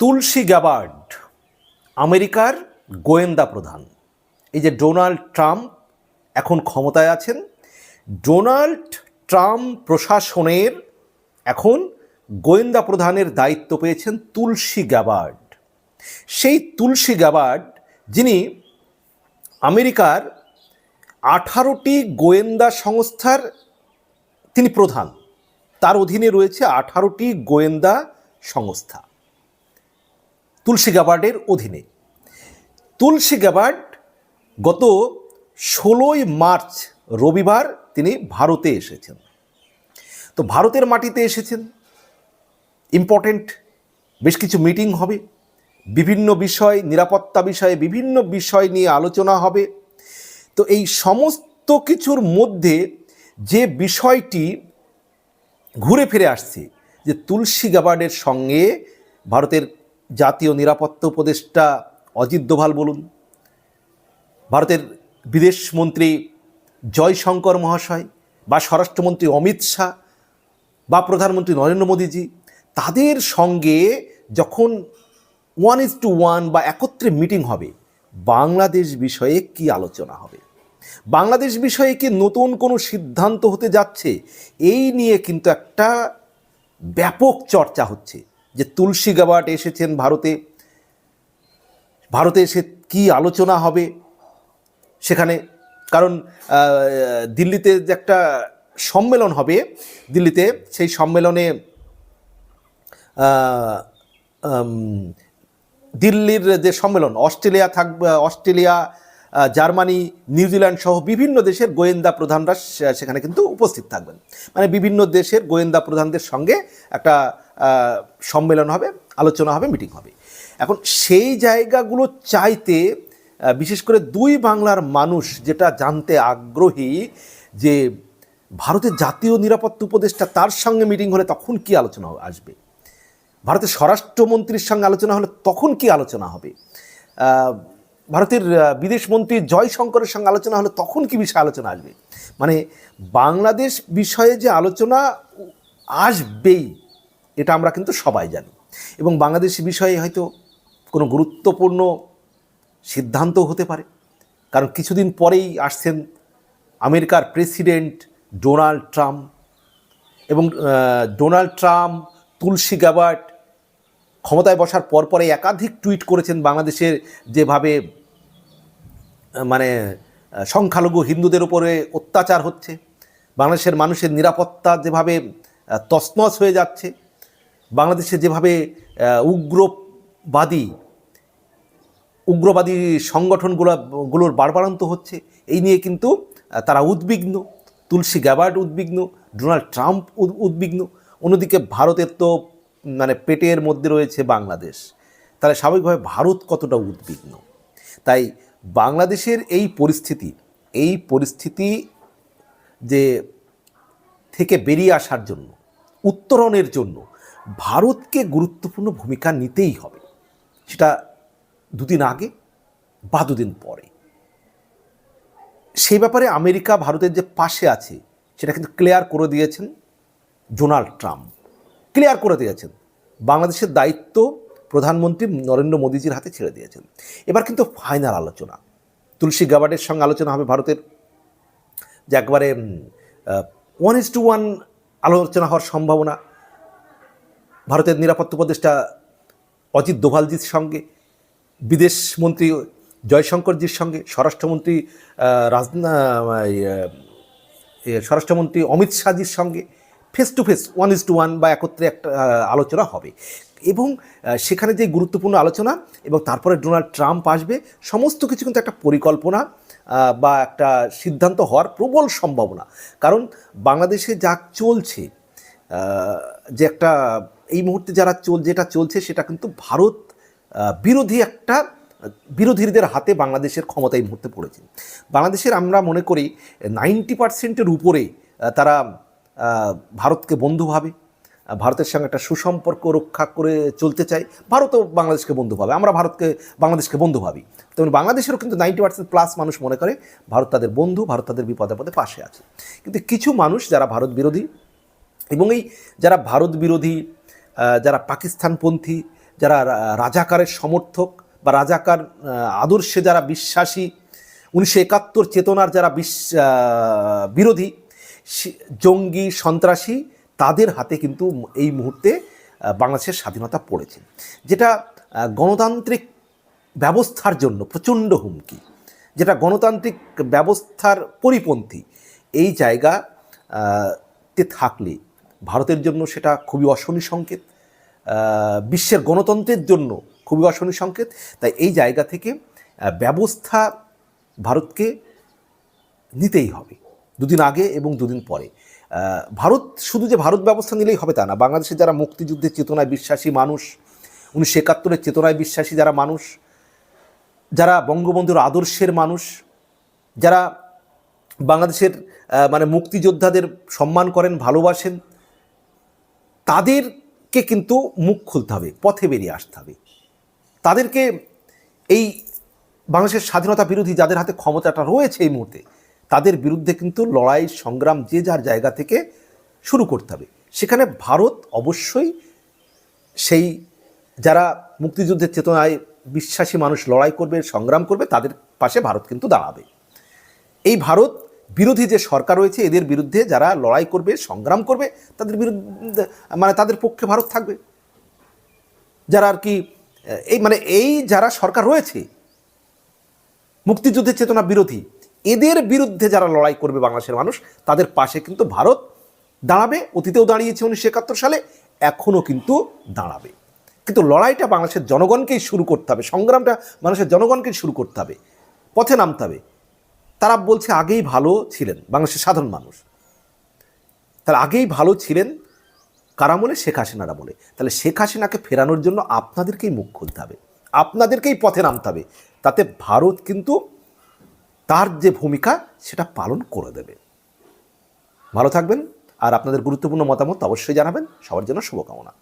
তুলসী Gabbard আমেরিকার গোয়েন্দা প্রধান। এই যে ডোনাল্ড ট্রাম্প এখন ক্ষমতায় আছেন, ডোনাল্ড ট্রাম্প প্রশাসনের এখন গোয়েন্দা প্রধানের দায়িত্ব পেয়েছেন তুলসী গ্যাবার্ড সেই তুলসী গ্যাবার্ড যিনি আমেরিকার আঠারোটি গোয়েন্দা সংস্থার তিনি প্রধান। তার অধীনে রয়েছে আঠারোটি গোয়েন্দা সংস্থা। তুলসী গ্যাবার্ডের অধীনে। তুলসী গ্যাবার্ড গত ষোলোই মার্চ রবিবার তিনি ভারতে এসেছেন। তো ভারতের মাটিতে এসেছেন। ইম্পর্টেন্ট, বেশ কিছু মিটিং হবে। বিভিন্ন বিষয়, নিরাপত্তা বিষয়ে বিভিন্ন বিষয় নিয়ে আলোচনা হবে। তো এই সমস্ত কিছুর মধ্যে যে বিষয়টি ঘুরে ফিরে আসছে, যে তুলসী গাবার্ডের সঙ্গে ভারতের জাতীয় নিরাপত্তা উপদেষ্টা অজিত দোভাল বলুন, ভারতের বিদেশমন্ত্রী জয়শঙ্কর মহাশয় বা স্বরাষ্ট্রমন্ত্রী অমিত শাহ বা প্রধানমন্ত্রী নরেন্দ্র মোদীজি, তাদের সঙ্গে যখন ওয়ান ইজ টু ওয়ান বা একত্রে মিটিং হবে, বাংলাদেশ বিষয়ে কি আলোচনা হবে? বাংলাদেশ বিষয়ে কি নতুন কোনো সিদ্ধান্ত হতে যাচ্ছে? এই নিয়ে কিন্তু একটা ব্যাপক চর্চা হচ্ছে। যে তুলসী গাবাট এসেছেন ভারতে ভারতে এসে কি আলোচনা হবে সেখানে? কারণ দিল্লিতে যে একটা সম্মেলন হবে, দিল্লিতে সেই সম্মেলনে দিল্লির যে সম্মেলন, অস্ট্রেলিয়া থাকবে অস্ট্রেলিয়া জার্মানি নিউজিল্যান্ড সহ বিভিন্ন দেশের গোয়েন্দা প্রধানরা সেখানে কিন্তু উপস্থিত থাকবেন। মানে বিভিন্ন দেশের গোয়েন্দা প্রধানদের সঙ্গে একটা সম্মেলন হবে, আলোচনা হবে, মিটিং হবে। এখন সেই জায়গাগুলো চাইতে বিশেষ করে দুই বাংলার মানুষ যেটা জানতে আগ্রহী যে ভারতের জাতীয় নিরাপত্তা উপদেষ্টা তার সঙ্গে মিটিং হলে তখন কি আলোচনা আসবে? ভারতের স্বরাষ্ট্রমন্ত্রীর সঙ্গে আলোচনা হলে তখন কি আলোচনা হবে? ভারতের বিদেশমন্ত্রী জয়শঙ্করের সঙ্গে আলোচনা হলে তখন কি বিষয়ে আলোচনা আসবে? মানে বাংলাদেশ বিষয়ে যে আলোচনা আসবেই, এটা আমরা কিন্তু সবাই জানি। এবং বাংলাদেশ বিষয়ে হয়তো কোনো গুরুত্বপূর্ণ সিদ্ধান্ত হতে পারে। কারণ কিছুদিন পরেই আসছেন আমেরিকার প্রেসিডেন্ট ডোনাল্ড ট্রাম্প এবং ডোনাল্ড ট্রাম্প, তুলসী গ্যাবার্ট ক্ষমতায় বসার পরপরে একাধিক টুইট করেছেন বাংলাদেশের যেভাবে মানে সংখ্যালঘু হিন্দুদের উপরে অত্যাচার হচ্ছে, বাংলাদেশের মানুষের নিরাপত্তা যেভাবে তছনছ হয়ে যাচ্ছে, বাংলাদেশে যেভাবে উগ্রবাদী উগ্রবাদী সংগঠনগুলো, গুলোর বাড়বাড়ন্ত হচ্ছে, এই নিয়ে কিন্তু তারা উদ্বিগ্ন, তুলসী গ্যাবার্ড উদ্বিগ্ন, ডোনাল্ড ট্রাম্প উদ- উদ্বিগ্ন, অন্যদিকে ভারতের তো মানে পেটের মধ্যে রয়েছে বাংলাদেশ, তাহলে স্বাভাবিকভাবে ভারত কতটা উদ্বিগ্ন? তাই বাংলাদেশের এই পরিস্থিতি এই পরিস্থিতি যে থেকে বেরিয়ে আসার জন্য, উত্তরণের জন্য ভারতকে গুরুত্বপূর্ণ ভূমিকা নিতেই হবে। সেটা দুদিন আগে বা দুদিন পরে। সেই ব্যাপারে আমেরিকা ভারতের যে পাশে আছে, সেটা কিন্তু ক্লিয়ার করে দিয়েছেন ডোনাল্ড ট্রাম্প। ক্লিয়ার করে দিয়েছেন। বাংলাদেশের দায়িত্ব প্রধানমন্ত্রী নরেন্দ্র মোদীজির হাতে ছেড়ে দিয়েছেন। এবার কিন্তু ফাইনাল আলোচনা। তুলসী গাবার্ডের সঙ্গে আলোচনা হবে ভারতের। যে একবারে ওয়ান ইস টু ওয়ান আলোচনা হওয়ার সম্ভাবনা। ভারতের নিরাপত্তা উপদেষ্টা অজিত দোভালজির সঙ্গে, বিদেশ মন্ত্রী জয়শঙ্করজির সঙ্গে, স্বরাষ্ট্রমন্ত্রী রাজনা স্বরাষ্ট্রমন্ত্রী অমিত শাহজির সঙ্গে face to face one is to one বা একত্রে একটা আলোচনা হবে। এবং সেখানে যে গুরুত্বপূর্ণ আলোচনা এবং তারপরে ডোনাল্ড ট্রাম্প আসবে, সমস্ত কিছু কিন্তু একটা পরিকল্পনা বা একটা সিদ্ধান্ত হওয়ার প্রবল সম্ভাবনা। কারণ বাংলাদেশে যা চলছে যে একটা, এই মুহূর্তে যারা চল, যেটা চলছে সেটা কিন্তু ভারত বিরোধী একটা, বিরোধীদের হাতে বাংলাদেশের ক্ষমতা এই মুহূর্তে পড়েছে। বাংলাদেশের আমরা মনে করি নাইনটি পার্সেন্টের উপরে তারা ভারতকে বন্ধু ভাবে ভারতের সঙ্গে একটা সুসম্পর্ক রক্ষা করে চলতে চাই। ভারতও বাংলাদেশকে বন্ধু ভাবে, আমরা ভারতকে, বাংলাদেশকে বন্ধু ভাবি। তেমন বাংলাদেশেরও কিন্তু নাইনটি পার্সেন্ট প্লাস মানুষ মনে করে, ভারত তাদের বন্ধু, ভারত তাদের বিপদে পদে পাশে আছে। কিন্তু কিছু মানুষ যারা ভারত বিরোধী এবং এই যারা ভারত বিরোধী যারা পাকিস্তানপন্থী, যারা রাজাকারের সমর্থক বা রাজাকার আদর্শে যারা বিশ্বাসী, উনিশশো একাত্তর চেতনার যারা বিশ- বিরোধী জঙ্গি সন্ত্রাসী তাদের হাতে কিন্তু এই মুহূর্তে বাংলাদেশের স্বাধীনতা পড়েছে। যেটা গণতান্ত্রিক ব্যবস্থার জন্য প্রচণ্ড হুমকি। যেটা গণতান্ত্রিক ব্যবস্থার পরিপন্থী, এই জায়গা তে থাকলে ভারতের জন্য সেটা খুবই অশনি সংকেত বিশ্বের গণতন্ত্রের জন্য খুবই অশনি সংকেত। তাই এই জায়গা থেকে ব্যবস্থা ভারতকে নিতেই হবে। দুদিন আগে এবং দুদিন পরে। ভারত, শুধু যে ভারত ব্যবস্থা নিলেই হবে তা না, বাংলাদেশের যারা মুক্তিযুদ্ধের চেতনায় বিশ্বাসী মানুষ, উনিশশো একাত্তরের চেতনায় বিশ্বাসী যারা মানুষ, যারা বঙ্গবন্ধুর আদর্শের মানুষ, যারা বাংলাদেশের মানে মুক্তিযোদ্ধাদের সম্মান করেন, ভালোবাসেন, তাদেরকে কিন্তু মুখ খুলতে হবে, পথে বেরিয়ে আসতে হবে। তাদেরকে এই বাংলাদেশের স্বাধীনতা বিরোধী যাদের হাতে ক্ষমতাটা রয়েছে এই মুহূর্তে তাদের বিরুদ্ধে কিন্তু লড়াই, সংগ্রাম যে যার জায়গা থেকে শুরু করতে হবে। সেখানে ভারত অবশ্যই সেই যারা মুক্তিযুদ্ধের চেতনায় বিশ্বাসী মানুষ লড়াই করবে, সংগ্রাম করবে, তাদের পাশে ভারত কিন্তু দাঁড়াবে। এই ভারত বিরোধী যে সরকার রয়েছে, এদের বিরুদ্ধে যারা লড়াই করবে, সংগ্রাম করবে, তাদের বিরুদ্ধে মানে তাদের পক্ষে ভারত থাকবে। যারা আর কি, এই মানে এই যারা সরকার রয়েছে, মুক্তিযুদ্ধের চেতনা বিরোধী এদের বিরুদ্ধে যারা লড়াই করবে বাংলাদেশের মানুষ, তাদের পাশে কিন্তু ভারত দাঁড়াবে। অতীতেও দাঁড়িয়েছে উনিশশো একাত্তর সালে, এখনও কিন্তু দাঁড়াবে। কিন্তু লড়াইটা বাংলাদেশের জনগণকেই শুরু করতে হবে, সংগ্রামটা মানুষের জনগণকেই শুরু করতে হবে, পথে নামতে হবে। তারা বলছে, আগেই ভালো ছিলেন বাংলাদেশের সাধারণ মানুষ। তারা আগেই ভালো ছিলেন কারা বলে? শেখ হাসিনারা বলে। তাহলে শেখ হাসিনাকে ফেরানোর জন্য আপনাদেরকেই মুখ খুলতে হবে, আপনাদেরকেই পথে নামতে হবে। তাতে ভারত কিন্তু তার যে ভূমিকা, সেটা পালন করে দেবে। ভালো থাকবেন, আর আপনাদের গুরুত্বপূর্ণ মতামত অবশ্যই জানাবেন। সবার জন্য শুভকামনা।